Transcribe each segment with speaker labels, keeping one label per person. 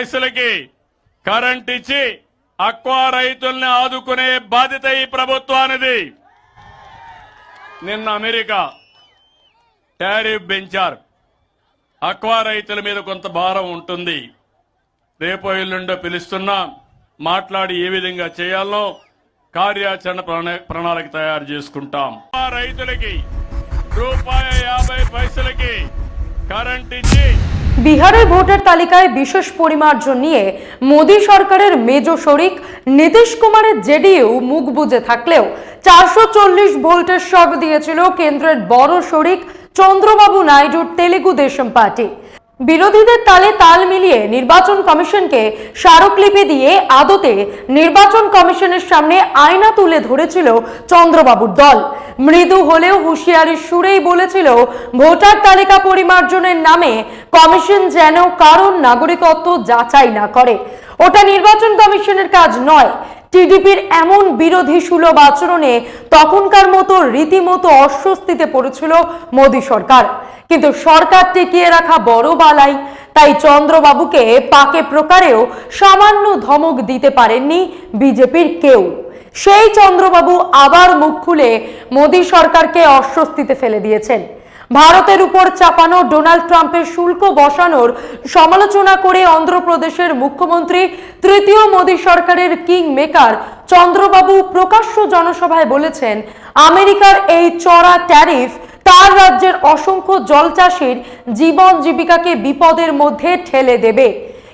Speaker 1: రైతులకి కరెంట్ ఇచ్చి అక్వా రైతుల్ని ఆదుకునే బాధ్యత ఈ ప్రభుత్వానిది. నిన్న అమెరికా టారిఫ్ పెంచారు అక్వా రైతుల మీద కొంత భారం ఉంటుంది. రేపో ఎల్లుండో పిలుస్తున్నాం మాట్లాడి ఏ విధంగా చేయాలో కార్యాచరణ ప్రణా- ప్రణాళిక తయారు చేసుకుంటాం. ఆ రైతులకి రూపాయి యాభై పైసలకి కరెంట్ ఇచ్చి
Speaker 2: বিহারের ভোটার তালিকায় বিশেষ পরিমার্জন নিয়ে মোদী সরকারের মেজ শরিক নীতিশ কুমারের জেডিইউ মুখ বুজে থাকলেও চারশো চল্লিশ ভোল্টের শক দিয়েছিল কেন্দ্রের বড় শরিক চন্দ্রবাবু নাইডুর তেলেগু দেশম পার্টি। বিরোধীদের তালে তাল মিলিয়ে নির্বাচন কমিশনকে স্মারকলিপি দিয়ে আদতে নির্বাচন কমিশনের সামনে আয়না তুলে ধরেছিল চন্দ্রবাবুর দল। মৃদু হলেও হুঁশিয়ারির সুরেই বলেছিল, ভোটার তালিকা পরিমার্জনের নামে কমিশন যেন কারণ নাগরিকত্ব যাচাই না করে। ওটা নির্বাচন কমিশনের কাজ নয়। টিডিপির এমন বিরোধী সুলভ আচরণে তখনকার মতো রীতিমতো অস্বস্তিতে পড়েছিল মোদী সরকার। কিন্তু সরকার টিকিয়ে রাখা বড় বালাই, তাই চন্দ্রবাবুকে পাকে প্রকারেও সামান্য ধমক দিতে পারেননি বিজেপির কেউ। সেই চন্দ্রবাবু আবার মুখ খুলে মোদী সরকারকে অস্বস্তিতে ফেলে দিয়েছেন। ভারতের উপর চাপানো ডোনাল্ড ট্রাম্পের শুল্ক বসানোর সমালোচনা করে অন্ধ্রপ্রদেশের মুখ্যমন্ত্রী, তৃতীয় মোদী সরকারের কিং মেকার চন্দ্রবাবু প্রকাশ্য জনসভায় বলেছেন, আমেরিকার এই চড়া ট্যারিফ তার রাজ্যের অসংখ্য জলচাষীর জীবন জীবিকাকে বিপদের মধ্যে ঠেলে দেবে।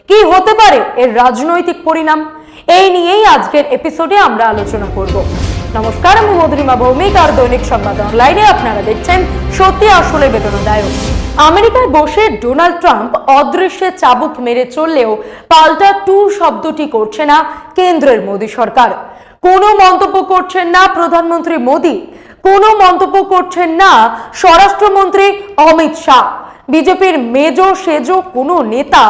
Speaker 2: কি হতে পারে এর রাজনৈতিক পরিণাম? এই নিয়েই আজকের এপিসোডে আমরা আলোচনা করব। নমস্কার, আমি মধুরিমা ভৌমিক আর দৈনিক সংবাদ অনলাইনে আপনারা দেখছেন সত্যি আসলে বেদনাদায়ক। আমেরিকায় বসে ডোনাল্ড ট্রাম্প অদৃশ্যে চাবুক মেরে চললেও পাল্টা টু শব্দটি করছে না কেন্দ্রের মোদী সরকার। কোনো মন্তব্য করছেন না প্রধানমন্ত্রী মোদী, কোনো মন্তব্য করছেন না স্বরাষ্ট্রমন্ত্রী অমিত শাহ। বিজেপির মেজ সেজ কোনো নেতা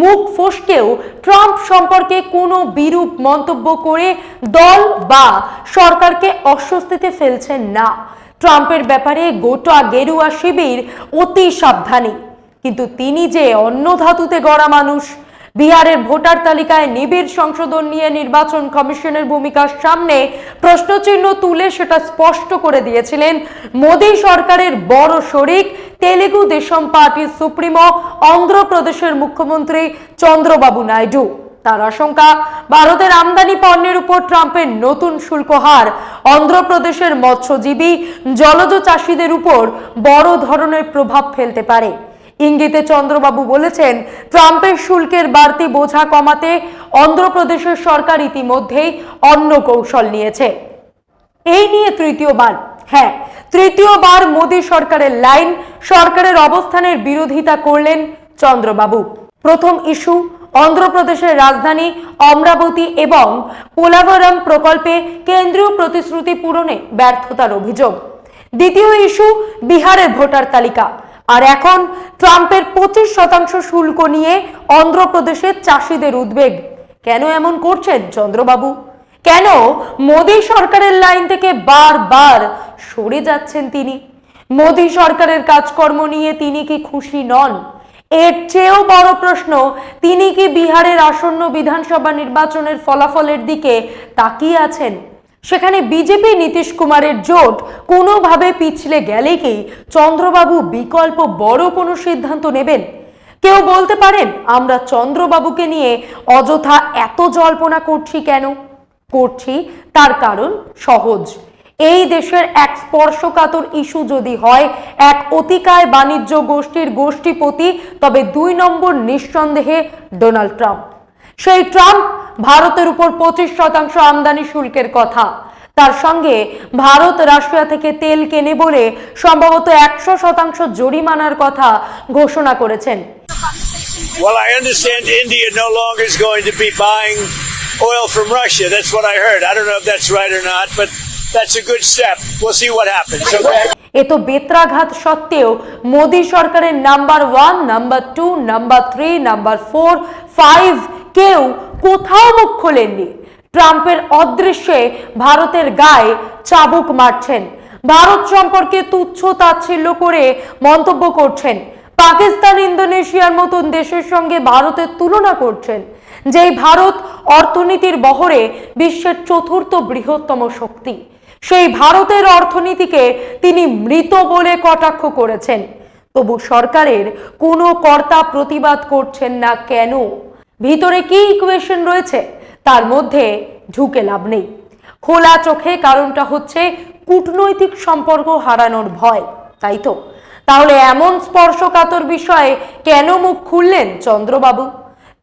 Speaker 2: মুখ ফসকেও ট্রাম্প সম্পর্কে কোনো বিরূপ মন্তব্য করে দল বা সরকারকে অস্বস্তিতে ফেলছেন না। ট্রাম্পের ব্যাপারে গোটা গেরুয়া শিবির অতি সাবধানী। কিন্তু তিনি যে অন্য ধাতুতে গড়া মানুষ বিহারের ভোটার তালিকায় নিবিড় সংশোধন নিয়ে নির্বাচন কমিশনের ভূমিকার সামনে, প্রশ্নচিহ্ন তুলে সেটা স্পষ্ট করে দিয়েছিলেন মোদী সরকারের বড় শরিক, তেলেগু দেশম পার্টির সুপ্রিমো, অন্ধ্রপ্রদেশের মুখ্যমন্ত্রী চন্দ্রবাবু নাইডু। তার আশঙ্কা, ভারতের আমদানি পণ্যের উপর ট্রাম্পের নতুন শুল্ক হার। অন্ধ্রপ্রদেশের মৎস্যজীবী, জলজ চাষীদের উপর বড় ধরনের প্রভাব ফেলতে পারে। ইঙ্গিতে চন্দ্রবাবু বলেছেন, ট্রাম্পের শুল্কের বাড়তি বোঝা কমাতে অন্ধ্রপ্রদেশের সরকার ইতিমধ্যেই অন্য কৌশল নিয়েছে। এই নিয়ে তৃতীয়বার হ্যাঁ তৃতীয়বার মোদী সরকারের লাইন, সরকারের অবস্থানের বিরোধিতা করলেন চন্দ্রবাবু। প্রথম ইস্যু, অন্ধ্রপ্রদেশের রাজধানী অমরাবতী এবং পোলাভরম প্রকল্পে কেন্দ্রীয় প্রতিশ্রুতি পূরণে ব্যর্থতার অভিযোগ। দ্বিতীয় ইস্যু, বিহারের ভোটার তালিকা। আর এখন ট্রাম্পের পঁচিশ শতাংশ শুল্ক নিয়ে অন্ধ্রপ্রদেশের চাষিদের উদ্বেগ। কেন এমন করছেন চন্দ্রবাবু? কেন মোদী সরকারের লাইন থেকে বারবার সরে যাচ্ছেন তিনি? মোদী সরকারের কাজকর্ম নিয়ে তিনি কি খুশি নন? এর চেয়েও বড় প্রশ্ন, তিনি কি বিহারের আসন্ন বিধানসভা নির্বাচনের ফলাফলের দিকে তাকিয়ে আছেন? সেখানে বিজেপি নীতিশ কুমারের জোট কোনোভাবে পিছলে গেলে কি চন্দ্রবাবু বিকল্প বড় কোনো সিদ্ধান্ত নেবেন? কেউ বলতে পারেন, আমরা চন্দ্রবাবুকে নিয়ে অযথা এত জল্পনা করছি কেন? করছি তার কারণ সহজ। এই দেশের এক স্পর্শকাতর ইস্যু যদি হয়, এক অতিকায় বাণিজ্য গোষ্ঠীর গোষ্ঠীপতি, তবে দুই নম্বর নিঃসন্দেহে ডোনাল্ড ট্রাম্প। সেই ট্রাম্প ভারতের উপর পঁচিশ শতাংশ আমদানি শুল্কের কথা তার সঙ্গে ভারত রাশিয়া থেকে তেল কেনে বলে সম্ভবত একশো শতাংশ জরিমানার কথা ঘোষণা করেছেন
Speaker 3: Well, I understand India no longer is going to be buying oil from Russia. That's what I heard. I don't know if that's right or not, but that's a good step. We'll see what happens. Okay.
Speaker 2: এ তো বেত্রাঘাত সত্ত্বেও মোদী সরকারের number one number two number three number four five কেউ কোথাও মুখ খোলেননি। ট্রাম্পের অদৃশ্যে ভারতের গায়ে চাবুক মারছেন। ভারত সম্পর্কে তুচ্ছ তাচ্ছিল্য করে মন্তব্য করছেন। পাকিস্তান, ইন্দোনেশিয়ার মতন দেশের সঙ্গে ভারতের তুলনা করছেন, যেই ভারত অর্থনীতির বহরে বিশ্বের চতুর্থ বৃহত্তম শক্তি। সেই ভারতের অর্থনীতিকে তিনি মৃত বলে কটাক্ষ করেছেন। তবু সরকারের কোনো কর্তা প্রতিবাদ করছেন না কেন? ভিতরে কি ইকুয়েশন রয়েছে? তার মধ্যে ঢুকে লাভ নেই। খোলা চোখে কারণটা হচ্ছে কূটনৈতিক সম্পর্ক হারানোর ভয়, তাই তো? তাহলে এমন স্পর্শকাতর বিষয়ে কেন মুখ খুললেন চন্দ্রবাবু?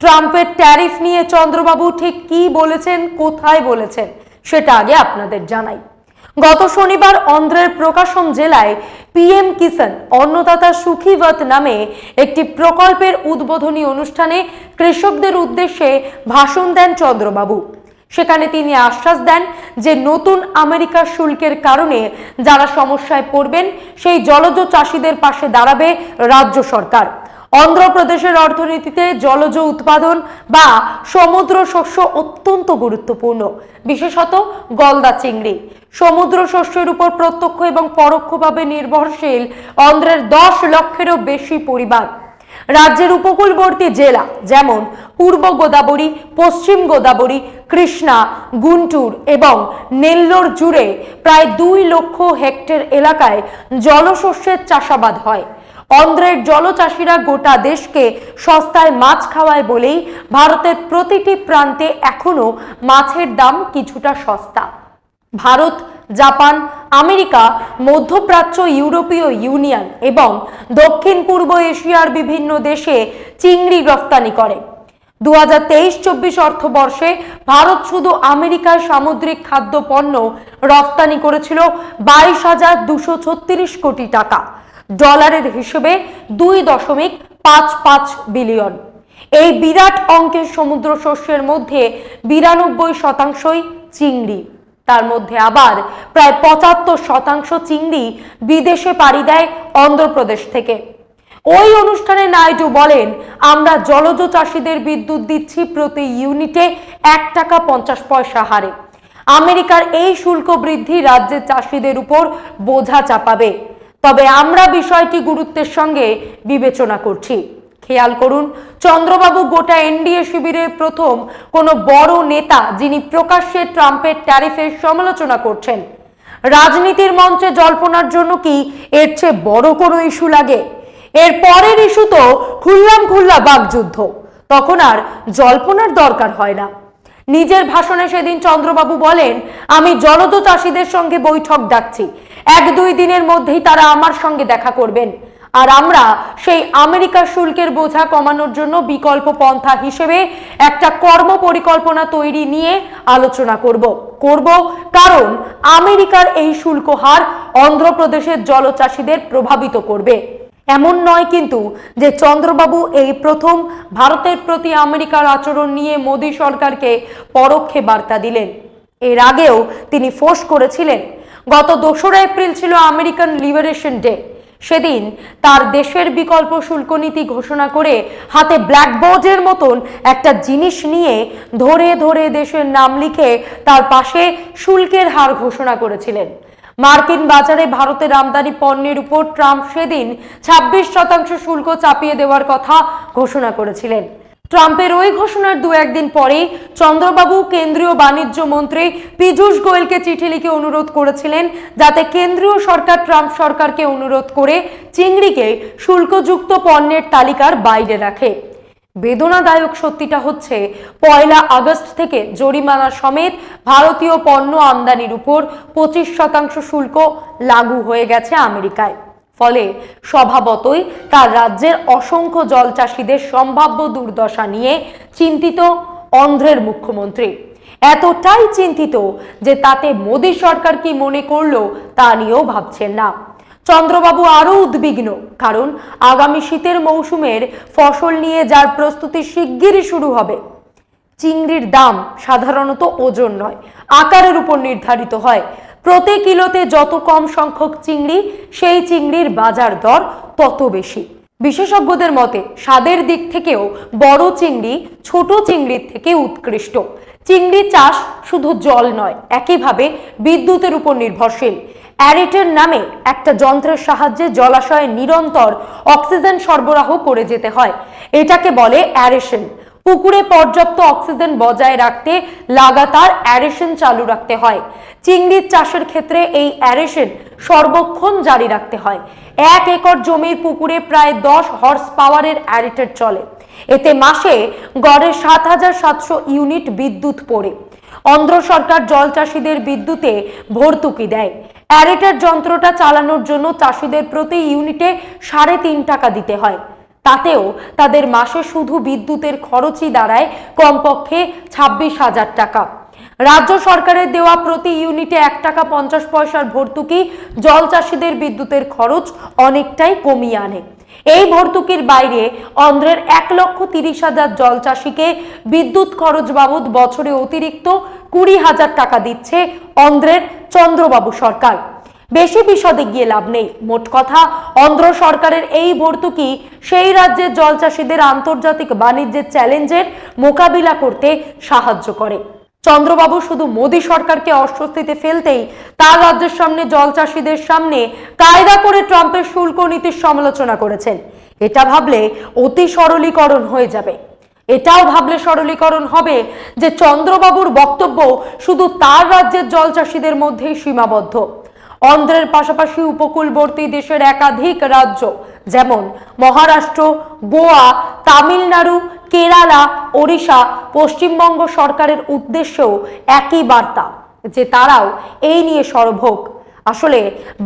Speaker 2: ট্রাম্পের ট্যারিফ নিয়ে চন্দ্রবাবু ঠিক কি বলেছেন, কোথায় বলেছেন, সেটা আগে আপনাদের জানাই। গত শনিবার অন্ধ্রের প্রকাশম জেলায় পিএম কিষান অন্নদাতা সুখীবত নামে একটি প্রকল্পের উদ্বোধনী অনুষ্ঠানে কৃষকদের উদ্দেশ্যে ভাষণ দেন চন্দ্রবাবু। সেখানে তিনি আশ্বাস দেন যে নতুন আমেরিকার শুল্কের কারণে যারা সমস্যায় পড়বেন, সেই জলজ চাষিদের পাশে দাঁড়াবে রাজ্য সরকার। অন্ধ্রপ্রদেশের অর্থনীতিতে জলজ উৎপাদন বা সমুদ্র শস্য অত্যন্ত গুরুত্বপূর্ণ। বিশেষত গলদা চিংড়ি। সমুদ্র শস্যের উপর প্রত্যক্ষ এবং পরোক্ষভাবে নির্ভরশীল অন্ধ্রের দশ লক্ষেরও বেশি পরিবার। রাজ্যের উপকূলবর্তী জেলা যেমন পূর্ব গোদাবরী, পশ্চিম গোদাবরী, কৃষ্ণা, গুন্টুর এবং নেল্লোর জুড়ে প্রায় দুই লক্ষ হেক্টর এলাকায় জলশস্যের চাষাবাদ হয়। অন্ধ্রের জলচাষীরা গোটা দেশকে সস্তায় মাছ খাওয়ায় বলেই ভারতের প্রতিটি প্রান্তে এখনও মাছের দাম কিছুটা সস্তা। ভারত, জাপান, আমেরিকা, মধ্যপ্রাচ্য, ইউরোপীয় ইউনিয়ন এবং দক্ষিণ পূর্ব এশিয়ার বিভিন্ন দেশে চিংড়ি রফতানি করে। দু হাজার তেইশ চব্বিশ অর্থবর্ষে ভারত শুধু আমেরিকায় সামুদ্রিক খাদ্য পণ্য রফতানি করেছিল বাইশ হাজার দুশো ছত্রিশ কোটি টাকা, ডলারের হিসেবে দুই দশমিক পাঁচ পাঁচ বিলিয়ন। এই বিরাট অঙ্কের সমুদ্র শস্যের মধ্যে বিরানব্বই শতাংশই চিংড়ি। তার মধ্যে আবার প্রায় পঁচাত্তর শতাংশ চিংড়ি বিদেশে পাড়ি দেয় অন্ধ্রপ্রদেশ থেকে। ওই অনুষ্ঠানে নাইডু বলেন, আমরা জলজ চাষিদের বিদ্যুৎ দিচ্ছি প্রতি ইউনিটে এক টাকা পঞ্চাশ পয়সা হারে। আমেরিকার এই শুল্ক বৃদ্ধি রাজ্যের চাষিদের উপর বোঝা চাপাবে। তবে আমরা বিষয়টি গুরুত্বের সঙ্গে বিবেচনা করছি। খেয়াল করুন, চন্দ্রবাবু গোটা এনডিএ শিবিরের প্রথম কোনো বড় নেতা যিনি প্রকাশ্যে ট্রাম্পের ট্যারিফের সমালোচনা করছেন। রাজনীতির মঞ্চে জল্পনার জন্য কি এর চেয়ে বড় কোনো ইস্যু লাগে? এর পরের ইস্যু তো খুল্লাম খুল্লা বাগযুদ্ধ তখন আর জল্পনার দরকার হয় না। নিজের ভাষণে সেদিন চন্দ্রবাবু বলেন, আমি জলদ চাষিদের সঙ্গে বৈঠক ডাকছি। এক দুই দিনের মধ্যেই তারা আমার সঙ্গে দেখা করবেন। আর আমরা সেই আমেরিকার শুল্কের বোঝা কমানোর জন্য বিকল্প পন্থা হিসেবে একটা কর্ম পরিকল্পনা তৈরি নিয়ে আলোচনা করব। করব কারণ আমেরিকার এই শুল্ক হার অন্ধ্রপ্রদেশের জলচাষীদের প্রভাবিত করবে। এমন নয় কিন্তু যে চন্দ্রবাবু এই প্রথম ভারতের প্রতি আমেরিকার আচরণ নিয়ে মোদী সরকারকে পরোক্ষে বার্তা দিলেন। এর আগেও তিনি ফোঁস করেছিলেন। গত দোসরা এপ্রিল ছিল আমেরিকান লিবারেশন ডে। সেদিন তার দেশের বিকল্প শুল্ক নীতি ঘোষণা করে হাতে ব্ল্যাকবোর্ডের মতন একটা জিনিস নিয়ে ধরে ধরে দেশের নাম লিখে তার পাশে শুল্কের হার ঘোষণা করেছিলেন। মার্কিন বাজারে ভারতের আমদানি পণ্যের উপর ট্রাম্প সেদিন ছাব্বিশ শতাংশ শুল্ক চাপিয়ে দেওয়ার কথা ঘোষণা করেছিলেন। ট্রাম্পের ওই ঘোষণার দু একদিন পরেই চন্দ্রবাবু কেন্দ্রীয় বাণিজ্য মন্ত্রী পীযূষ গোয়েলকে চিঠি লিখে অনুরোধ করেছিলেন যাতে কেন্দ্রীয় সরকার ট্রাম্প সরকারকে অনুরোধ করে চিংড়িকে শুল্কযুক্ত পণ্যের তালিকার বাইরে রাখে। বেদনাদায়ক সত্যিটা হচ্ছে, পয়লা আগস্ট থেকে জরিমানা সমেত ভারতীয় পণ্য আমদানির উপর পঁচিশ শতাংশ শুল্ক লাগু হয়ে গেছে আমেরিকায়। ফলে স্বভাবতই তার রাজ্যের অসংখ্য জল চাষিদের সম্ভাব্য দুর্দশা নিয়ে চিন্তিত অন্ধ্রের মুখ্যমন্ত্রী। এতটাই চিন্তিত যে তাতে মোদী সরকার কি মনে করল তা নিয়েও ভাবছেন না। চন্দ্রবাবু আরও উদ্বিগ্ন, কারণ আগামী শীতের মৌসুমের ফসল নিয়ে যার প্রস্তুতি শিগগিরই শুরু হবে। চিংড়ির দাম সাধারণত ওজন নয়, আকারের উপর নির্ধারিত হয়। প্রতি কিলোতে যত কম সংখ্যক চিংড়ি, সেই চিংড়ির বাজার দর তত বেশি। বিশেষজ্ঞদের মতে, স্বাদের দিক থেকেও বড় চিংড়ি ছোট চিংড়ির থেকে উৎকৃষ্ট। চিংড়ি চাষ শুধু জল নয়, একইভাবে বিদ্যুতের উপর নির্ভরশীল। অ্যারিটের নামে একটা যন্ত্রের সাহায্যে জলাশয়ে নিরন্তর অক্সিজেন সরবরাহ করে যেতে হয়। এটাকে বলে অ্যারেশন। পুকুরে পর্যাপ্ত অক্সিজেন বজায় রাখতে লাগাতার অ্যারেশন চালু রাখতে হয়। চিংড়ির চাষের ক্ষেত্রে এই অ্যারেশন সর্বক্ষণ জারি রাখতে হয়। এক একর জমির পুকুরে প্রায় দশ হর্স পাওয়ারের অ্যারেটের চলে। এতে মাসে গড়ে সাত হাজার সাতশো ইউনিট বিদ্যুৎ পড়ে। অন্ধ্র সরকার জল চাষিদের বিদ্যুতে ভর্তুকি দেয়। অ্যারেটার যন্ত্রটা চালানোর জন্য চাষিদের প্রতি ইউনিটে সাড়ে তিন টাকা দিতে হয়। তাতেও তাদের মাসে শুধু বিদ্যুতের খরচই দাঁড়ায় কমপক্ষে ছাব্বিশ হাজার টাকা। রাজ্য সরকারের দেওয়া প্রতি ইউনিটে এক টাকা পঞ্চাশ পয়সার ভর্তুকি জল চাষিদের বিদ্যুতের খরচ অনেকটাই কমিয়ে আনে। এই ভর্তুকির বাইরে অন্ধ্রের এক লক্ষ তিরিশ হাজার জল চাষিকে বিদ্যুৎ খরচ বাবদ বছরে অতিরিক্ত কুড়ি হাজার টাকা দিচ্ছে অন্ধ্রের চন্দ্রবাবু সরকার। বেশি বিশদে গিয়ে লাভ নেই। মোট কথা, অন্ধ্র সরকারের এই ভর্তুকি সেই রাজ্যের জল চাষিদের আন্তর্জাতিক বাণিজ্যের চ্যালেঞ্জের মোকাবিলা করতে সাহায্য করে। চন্দ্রবাবু শুধু মোদী সরকারকে অস্বস্তিতে ফেলতেই তার রাজ্যের সামনে জল চাষিদের সামনে কায়দা করে ট্রাম্পের শুল্ক নীতির সমালোচনা করেছেন। এটা ভাবলে অতি সরলীকরণ হয়ে যাবে। এটাও ভাবলে সরলীকরণ হবে যে চন্দ্রবাবুর বক্তব্য শুধু তার রাজ্যের জল চাষিদের মধ্যেই সীমাবদ্ধ। অন্ধ্রের পাশাপাশি উপকূলবর্তী দেশের একাধিক রাজ্য, যেমন মহারাষ্ট্র, গোয়া, তামিলনাড়ু, কেরালা, ওড়িশা, পশ্চিমবঙ্গ সরকারের উদ্দেশ্যেও একই বার্তা, যে তারাও এই নিয়ে সরব হোক আসলে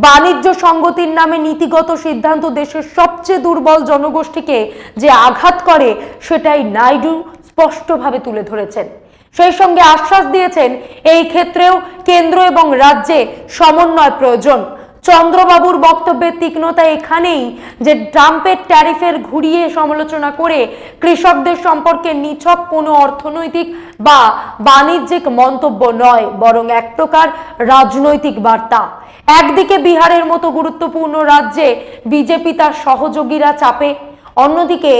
Speaker 2: বাণিজ্য সঙ্গতির নামে নীতিগত সিদ্ধান্ত দেশের সবচেয়ে দুর্বল জনগোষ্ঠীকে যে আঘাত করে, সেটাই নাইডু স্পষ্টভাবে তুলে ধরেছেন। সেই সঙ্গে আশ্বাস দিয়েছেন, এই ক্ষেত্রেও কেন্দ্র এবং রাজ্যে সমন্বয় প্রয়োজন। চন্দ্রবাবুর বক্তব্যের তীক্ষ্ণতা এখানেই যে ট্রাম্পের ট্যারিফের ঘুরিয়ে সমালোচনা করে কৃষকদের সম্পর্কে নিছক কোনো অর্থনৈতিক বা বাণিজ্যিক মন্তব্য নয়, বরং এক প্রকার রাজনৈতিক বার্তা। একদিকে বিহারের মতো গুরুত্বপূর্ণ রাজ্যে বিজেপি তার সহযোগীরা চাপে অন্যদিকে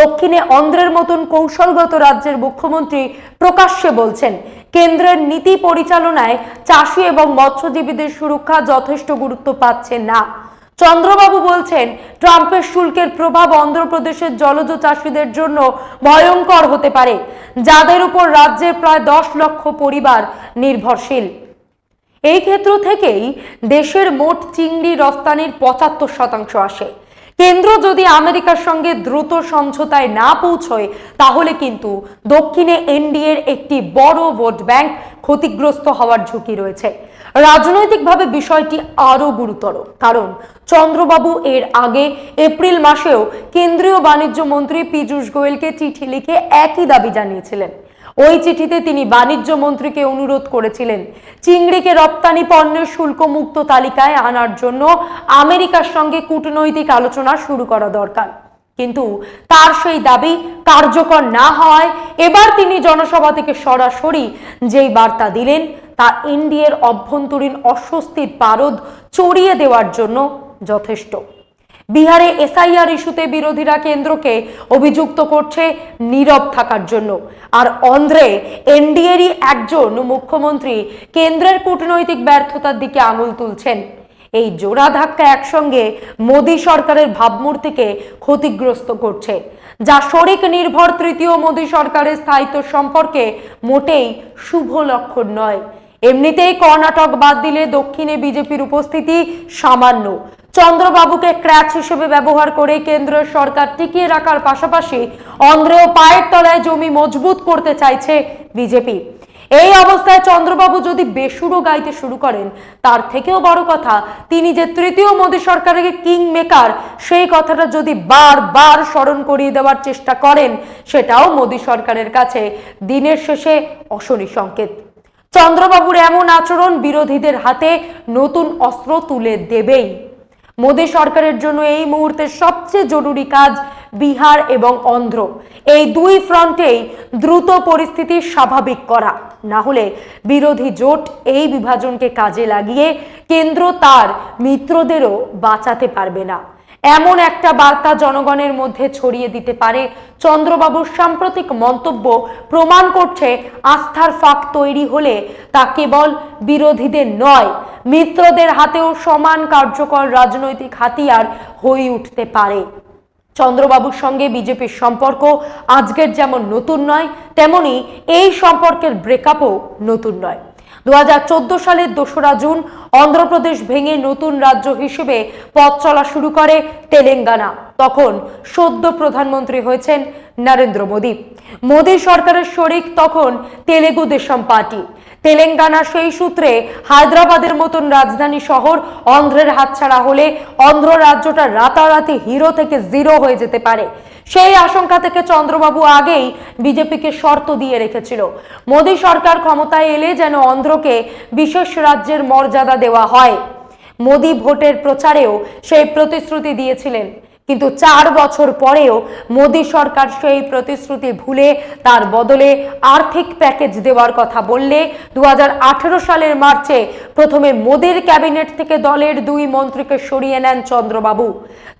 Speaker 2: দক্ষিণে অন্ধ্রের মতন কৌশলগত রাজ্যের মুখ্যমন্ত্রী প্রকাশ্যে বলছেন, কেন্দ্রের নীতি পরিচালনায় চাষি এবং মৎস্যজীবীদের সুরক্ষা যথেষ্ট গুরুত্ব পাচ্ছে না। চন্দ্রবাবু বলছেন, ট্রাম্পের শুল্কের প্রভাব অন্ধ্রপ্রদেশের জলজ চাষিদের জন্য ভয়ঙ্কর হতে পারে, যাদের উপর রাজ্যের প্রায় দশ লক্ষ পরিবার নির্ভরশীল। এই ক্ষেত্র থেকেই দেশের মোট চিংড়ি রফতানির পঁচাত্তর শতাংশ আসে। কেন্দ্র যদি আমেরিকার সঙ্গে দ্রুত সমঝোতায় না পৌঁছয়, তাহলে কিন্তু দক্ষিণে এনডিএর একটি বড় ভোট ব্যাংক ক্ষতিগ্রস্ত হওয়ার ঝুঁকি রয়েছে। রাজনৈতিকভাবে বিষয়টি আরও গুরুতর, কারণ চন্দ্রবাবু এর আগে এপ্রিল মাসেও কেন্দ্রীয় বাণিজ্য মন্ত্রী পীযূষ গোয়েলকে চিঠি লিখে একই দাবি জানিয়েছিলেন। ওই চিঠিতে তিনি বাণিজ্য মন্ত্রীকে অনুরোধ করেছিলেন। চিংড়িকে রপ্তানি পণ্যের শুল্ক মুক্ত তালিকায় আনার জন্য আমেরিকার সঙ্গে কূটনৈতিক আলোচনা শুরু করা দরকার। কিন্তু তার সেই দাবি কার্যকর না হওয়ায় এবার তিনি জনসভা থেকে সরাসরি যেই বার্তা দিলেন, তা ইন্ডিয়ার অভ্যন্তরীণ অস্বস্তির পারদ চড়িয়ে দেওয়ার জন্য যথেষ্ট। বিহারে এসআইআর ইস্যুতে বিরোধীরা কেন্দ্রকে অভিযুক্ত করছে নীরব থাকার জন্য। আর অন্ধ্রে এনডিএরই একজন মুখ্যমন্ত্রী কেন্দ্রের কূটনৈতিক ব্যর্থতার দিকে আঙুল তুলছেন। এই জোড়া ধাক্কা একসঙ্গে মোদী সরকারের ভাবমূর্তিকে ক্ষতিগ্রস্ত করছে, যা শরিক নির্ভর তৃতীয় মোদী সরকারের স্থায়িত্ব সম্পর্কে মোটেই শুভ লক্ষণ নয়। এমনিতেই কর্ণাটক বাদ দিলে দক্ষিণে বিজেপির উপস্থিতি সামান্য। চন্দ্রবাবুকে ক্র্যাচ হিসেবে ব্যবহার করে কেন্দ্রের সরকার টিকিয়ে রাখার পাশাপাশি অন্ধ্রেও পায়ের তলায় জমি মজবুত করতে চাইছে বিজেপি। এই অবস্থায় চন্দ্রবাবু যদি বেসুরো গাইতে শুরু করেন, তার থেকেও বড় কথা, তিনি যে তৃতীয় মোদী সরকারের কিং মেকার সেই কথাটা যদি বারবার স্মরণ করিয়ে দেওয়ার চেষ্টা করেন, সেটাও মোদী সরকারের কাছে দিনের শেষে অশনি সংকেত। চন্দ্রবাবুর এমন আচরণ বিরোধীদের হাতে নতুন অস্ত্র তুলে দেবেই। মোদী সরকারের জন্য এই মুহূর্তে সবচেয়ে জরুরি কাজ বিহার এবং অন্ধ্র। এই দুই ফ্রন্টেই দ্রুত পরিস্থিতি স্বাভাবিক করা। না হলে বিরোধী জোট এই বিভাজনকে কাজে লাগিয়ে কেন্দ্র তার মিত্রদেরও বাঁচাতে পারবে না। এমন একটা বার্তা জনগণের মধ্যে ছড়িয়ে দিতে পারে। চন্দ্রবাবুর সাম্প্রতিক মন্তব্য প্রমাণ করছে আস্থার ফাঁক তৈরি হলে তা কেবল বিরোধীদের নয়, মিত্রদের হাতেও সমান কার্যকর রাজনৈতিক হাতিয়ার হয়ে উঠতে পারে। চন্দ্রবাবুর সঙ্গে বিজেপির সম্পর্ক আজকের যেমন নতুন নয়, তেমনি এই সম্পর্কের ব্রেকআপও নতুন নয়। দু সালের দোসরা জুন অন্ধ্রপ্রদেশ ভেঙে নতুন রাজ্য হিসেবে পথ চলা শুরু করে তেলেঙ্গানা। তখন সদ্য প্রধানমন্ত্রী হয়েছেন নরেন্দ্র মোদী। মোদী সরকারের শরিক তখন তেলেগু দেশম পার্টি। তেলেঙ্গানা সেই সূত্রে হায়দ্রাবাদের মতন রাজধানী শহর অন্ধ্রের হাতছাড়া হলে অন্ধ্র রাজ্যটা রাতারাতি হিরো থেকে জিরো হয়ে যেতে পারে। সেই আশঙ্কা থেকে চন্দ্রবাবু আগেই বিজেপিকে শর্ত দিয়ে রেখেছিল। মোদী সরকার ক্ষমতায় এলে যেন অন্ধ্রকে বিশেষ রাজ্যের মর্যাদা দেওয়া হয়। মোদী ভোটের প্রচারেও সেই প্রতিশ্রুতি দিয়েছিলেন। কিন্তু চার বছর পরেও মোদী সরকার সেই প্রতিশ্রুতি ভুলে তার বদলে আর্থিক প্যাকেজ দেওয়ার কথা বললে দু হাজার আঠারো সালের মার্চে প্রথমে মোদীর ক্যাবিনেট থেকে দলের দুই মন্ত্রীকে সরিয়ে নেন চন্দ্রবাবু।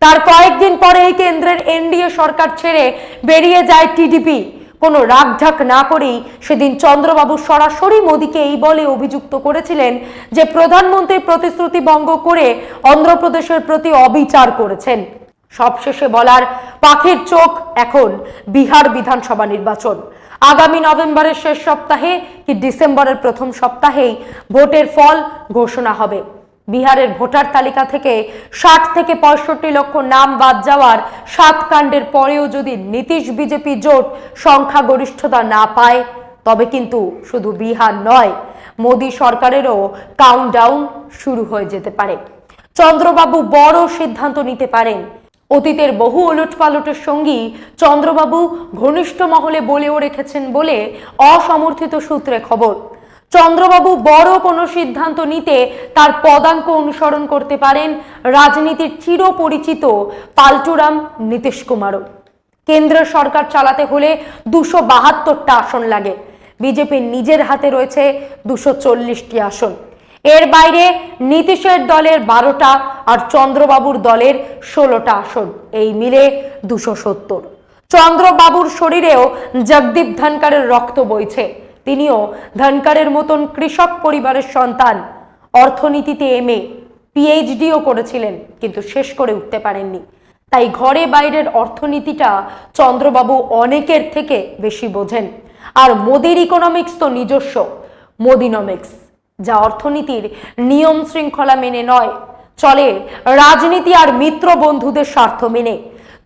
Speaker 2: তার কয়েকদিন পরেই কেন্দ্রের এনডিএ সরকার ছেড়ে বেরিয়ে যায় টিডিপি। কোনো রাগঢাক না করেই সেদিন চন্দ্রবাবু সরাসরি মোদীকে এই বলে অভিযুক্ত করেছিলেন যে প্রধানমন্ত্রী প্রতিশ্রুতি ভঙ্গ করে অন্ধ্রপ্রদেশের প্রতি অবিচার করেছেন। সবশেষে বলার পাখির চোখ এখন বিহার বিধানসভা নির্বাচন। আগামী নভেম্বরের শেষ সপ্তাহে কি ডিসেম্বরের প্রথম সপ্তাহেই ভোটের ফল ঘোষণা হবে? বিহারের ভোটার তালিকা থেকে ষাট থেকে পঁয়ষট্টি লক্ষ নাম বাদ যাওয়ার সাত কাণ্ডের পরেও যদি নীতিশ বিজেপি জোট সংখ্যাগরিষ্ঠতা না পায়, তবে কিন্তু শুধু বিহার নয়, মোদী সরকারেরও কাউন্টডাউন শুরু হয়ে যেতে পারে। চন্দ্রবাবু বড় সিদ্ধান্ত নিতে পারেন। অতীতের বহু ওলটপালটের সঙ্গী চন্দ্রবাবু ঘনিষ্ঠ মহলে বলেও রেখেছেন বলে অসমর্থিত সূত্রে খবর। চন্দ্রবাবু বড় কোনো সিদ্ধান্ত নিতে তার পদাঙ্ক অনুসরণ করতে পারেন রাজনীতির চিরপরিচিত পাল্টুরাম নীতিশ কুমারও। কেন্দ্র সরকার চালাতে হলে দুশো বাহাত্তরটা আসন লাগে। বিজেপির নিজের হাতে রয়েছে দুশো চল্লিশটি আসন। এর বাইরে নীতিশের দলের বারোটা আর চন্দ্রবাবুর দলের ষোলোটা আসন। এই মিলে দুশো সত্তর। চন্দ্রবাবুর শরীরেও জগদীপ ধনকারের রক্ত বইছে। তিনিও ধনকারের মতন কৃষক পরিবারের সন্তান। অর্থনীতিতে এম এ পিএইচডিও করেছিলেন, কিন্তু শেষ করে উঠতে পারেননি। তাই ঘরে বাইরের অর্থনীতিটা চন্দ্রবাবু অনেকের থেকে বেশি বোঝেন। আর মোদির ইকোনমিক্স তো নিজস্ব, মোদিনমিক্স। যা অর্থনীতির নিয়ম শৃঙ্খলা মেনে নয়। চলে রাজনীতি আর মিত্র বন্ধুদের স্বার্থ মেনে।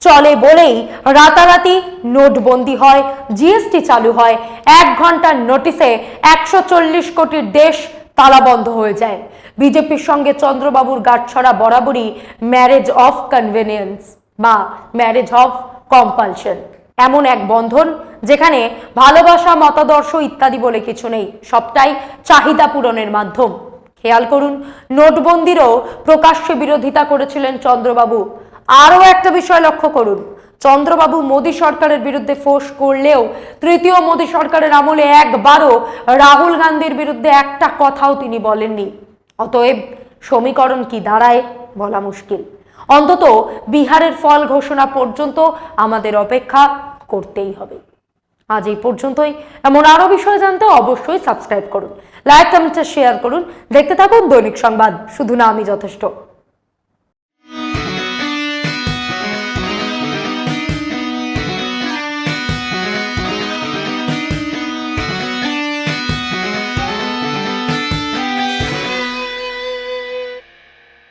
Speaker 2: চলে বলেই রাতারাতি নোটবন্দি হয়, জিএসটি চালু হয়, এক ঘণ্টার নোটিসে একশো চল্লিশ কোটির দেশ তালাবন্ধ হয়ে যায়। বিজেপির সঙ্গে চন্দ্রবাবুর গাঁটছড়া বরাবরই ম্যারেজ অফ কনভেনিয়েন্স বা ম্যারেজ অফ কম্পালশন। এমন এক বন্ধন যেখানে ভালোবাসা, মতাদর্শ ইত্যাদি বলে কিছু নেই। সবটাই চাহিদা পূরণের মাধ্যম। খেয়াল করুন, নোটবন্দিরও প্রকাশ্যে বিরোধিতা করেছিলেন চন্দ্রবাবু। আরও একটা বিষয় লক্ষ্য করুন, চন্দ্রবাবু মোদী সরকারের বিরুদ্ধে ফোঁস করলেও তৃতীয় মোদী সরকারের আমলে একবারও রাহুল গান্ধীর বিরুদ্ধে একটা কথাও তিনি বলেননি। অতএব সমীকরণ কি দাঁড়ায় বলা মুশকিল। অন্তত বিহারের ফল ঘোষণা পর্যন্ত আমাদের অপেক্ষা করতেই হবে। আজ এই পর্যন্তই। এমন আরও বিষয় জানতে অবশ্যই সাবস্ক্রাইব করুন, লাইক কমেন্টটা শেয়ার করুন। দেখতে থাকুন দৈনিক সংবাদ। শুধু না, আমি যথেষ্ট।